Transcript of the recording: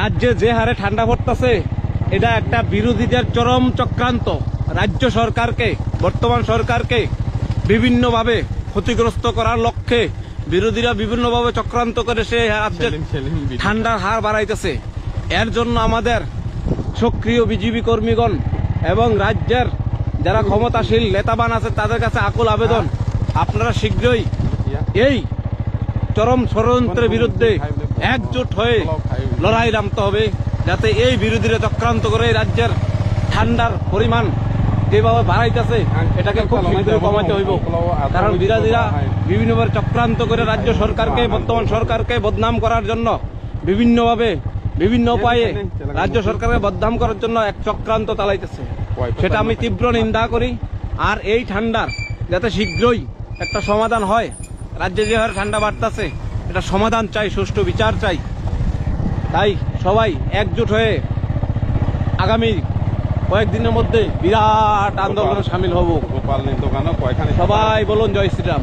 রাজ্যে যে হারে ঠান্ডা পড়তেছে এটা একটা বিরোধীদের চরম চক্রান্ত। রাজ্য সরকারকে বর্তমান সরকারকে বিভিন্নভাবে ক্ষতিগ্রস্ত করার লক্ষ্যে বিরোধীরা বিভিন্নভাবে চক্রান্ত করে সে রাজ্যের। ঠান্ডার হার বাড়াইতেছে। এর জন্য আমাদের সক্রিয় বিজিবি কর্মীগণ এবং রাজ্যের যারা ক্ষমতাশীল নেতাবান আছে তাদের কাছে আকুল আবেদন। আপনারা শীঘ্রই এই চরম ষড়যন্ত্রের বিরুদ্ধে একজোট হয়ে লড়াই নামতে হবে যাতে এই বিরোধীরা চক্রান্ত করে রাজ্যের ঠান্ডার পরিমাণ যেভাবে বাড়াইতেছে এটাকে খুব শীঘ্রই কমাতে হইব। কারণ বিরোধীরা বিভিন্নভাবে চক্রান্ত করে রাজ্য সরকারকে বর্তমান সরকারকে বদনাম করার জন্য বিভিন্নভাবে বিভিন্ন উপায়ে রাজ্য সরকারকে বদনাম করার জন্য এক চক্রান্ত চালাইতেছে। সেটা আমি তীব্র নিন্দা করি। আর এই ঠান্ডার যাতে শীঘ্রই একটা সমাধান হয় রাজ্যে যেভাবে ঠান্ডা বাড়তেছে এটা সমাধান চাই সুষ্ঠু বিচার চাই। তাই সবাই একজোট হয়ে আগামী কয়েকদিনের মধ্যে বিরাট আন্দোলনে সামিল হব। গোপাল দোকানও কয়েকখানে সবাই বলুন জয় শ্রীরাম।